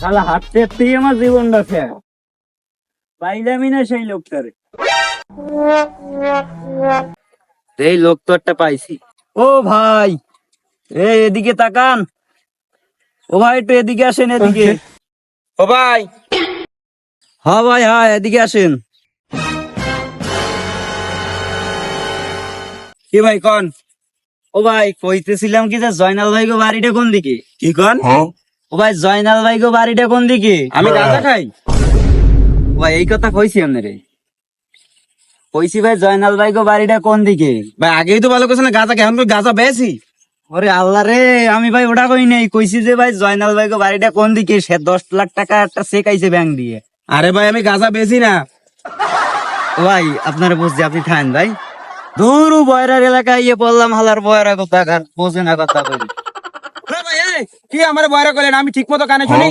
শালা হাঁটতে হাঁটতেই আমার জীবনটা শেষ। পাইলামই না সেই লোকটারে। এই লোক তো একটা পাইছি। ও ভাই এই এদিকে তাকান। ও ভাই একটু এদিকে আসেন এদিকে। ও ভাই। হ্যাঁ ভাই হ্যাঁ এদিকে আসেন। কি ভাই কন? ও ভাই কইতেছিলাম কি যে জয়নাল ভাই গো বাড়িটা কোন দিকে? কি কন? ও ভাই জয়নাল ভাই গো বাড়িটা কোন দিকে? আমি গাঁজা খাই। ভাই এই কথা কইছি আপনারে। কইছি ভাই জয়নাল ভাই গো বাড়িটা কোন দিকে? ভাই আগেই তো ভালো করছে না গাঁজা কেমন করে গাঁজা বেশি ওরে আল্লাহ রে আমি ভাই ওটা কই নাই। কইছি যে ভাই জয়নাল ভাই গো বাড়িটা কোন দিকে? সে দশ লাখ টাকা একটা চেক আইছে ব্যাংক দিয়ে। আরে ভাই আমি গাঁজা বেশি না। ভাই আপনারা বুঝছি আপনি খান ভাই। দূর বয়রার এলাকায় ইয়ে বললাম হালার বয়রা কথা কার বোঝে না কথা কই কি আমার বয়রা করলেন? আমি ঠিক মতো কানে শুনি?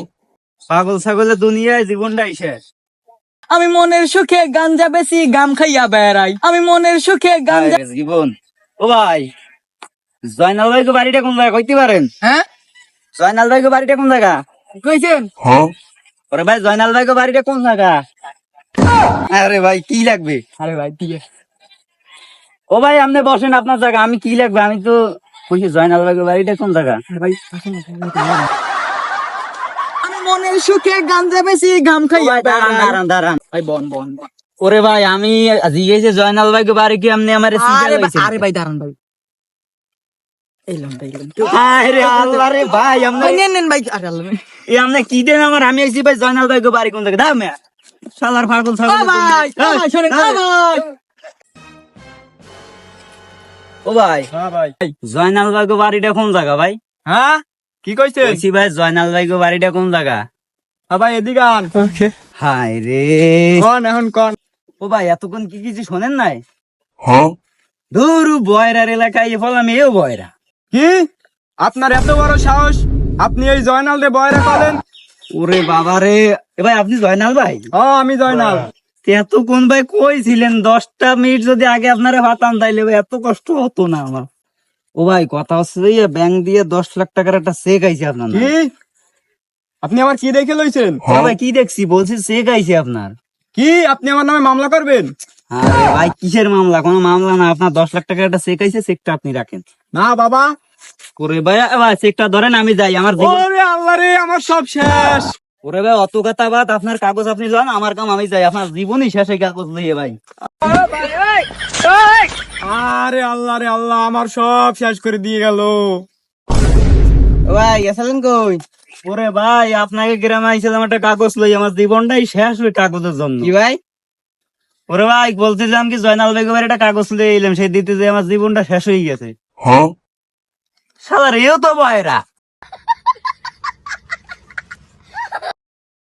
পাগল ছাগলের দুনিয়ায় জীবনটাই শেষ। আমি মনের সুখে গাঞ্জা বেশি গাম খাইয়া বেড়াই। আমি মনের সুখে গাঞ্জা হায় জীবন। ও ভাই জয়নাল ভাই বাড়িটা কোন জায়গা কইতে পারেন? হ্যাঁ? জয়নাল ভাই বাড়িটা কোন জায়গা? কইছেন? ওরে ভাই জয়নাল ভাই বাড়িটা কোন জায়গা? আরে ভাই কি লাগবে? আরে ভাই ঠিক আছে। ও ভাই আপনি বসেন আপনার জায়গা আমি কি লাগবে? আমি তো কইছি জয়নাল ভাই বাড়িটা কোন জায়গা? ভাই আমি মনের সুখে গাঞ্জা বেশি গাম খাইয়া দাঁড়ান দাঁড়ান। দাঁড়ান ভাই বন বন। ওরে ভাই আমি জিজ্ঞেসে জয়নাল ভাই গো বাড়ি কি আমার আরে ভাই আরে ভাই দাঁড়ান ভাই। কি দেন আমার? আমি আইছি ভাই জয়নাল ভাই গো বাড়ি কোন জায়গা শালার পাগল ও ভাই। হ্যাঁ ভাই। জয়নাল ভাই গো বাড়িটা কোন জায়গা ভাই? হ্যাঁ? কি কইছে কইছি ভাই জয়নাল ভাই গো বাড়িটা কোন জায়গা? হ্যাঁ ভাই এদিকে আন। হায় রে। কন এখন কন। ও ভাই এতক্ষণ কি কিছু শোনেন নাই? দূর বয়রার এলাকায় এ বললাম এও বয়রা। কি? আপনার এত বড় সাহস? আপনি এই জয়নাল রে বয়রা করেন? ওরে বাবা রে এ ভাই আপনি জয়নাল ভাই? ও আমি জয়নাল। এতক্ষণ ভাই কই ছিলেন দশটা মিনিট যদি আগে আপনারা পাতাম তাইলে ভাই এত কষ্ট হতো না আমার। ও ভাই কথা হচ্ছে যে ব্যাংক দিয়ে দশ লাখ টাকার একটা চেক আইছে আপনার কি? আপনি আমার কি দেখে লইছেন? ও ভাই কি দেখছি? বলছি চেক আইছে আপনার। কি? আপনি আমার নামে মামলা করবেন? আরে ভাই কিসের মামলা? কোনো মামলা না আপনার দশ লাখ টাকার একটা চেক আইছে চেকটা আপনি রাখেন। না বাবা। করে ভাই ভাই চেকটা ধরেন আমি যাই আমার ওরে আল্লাহ রে আমার সব শেষ। ওরে ভাই অত কথা বাদ আপনার কাগজ আপনি যান আমার কাম আমি যাই আপনার জীবনই শেষ এই কাগজ নিয়ে ভাই। আরে আল্লাহ রে আল্লাহ আমার সব শেষ করে দিয়ে গেল। ভাই গেছিলেন কই? ওরে ভাই আপনাকে গ্রামে আইছিলাম একটা কাগজ লই আমার জীবনটাই শেষ ওই কাগজের জন্য। কি ভাই? ওরে ভাই বলতেছিলাম কি জয়নাল বেগমের একটা কাগজ লই এলাম সেই দিতে যে আমার জীবনটা শেষ হয়ে গেছে। শালার এও তো বয়রা।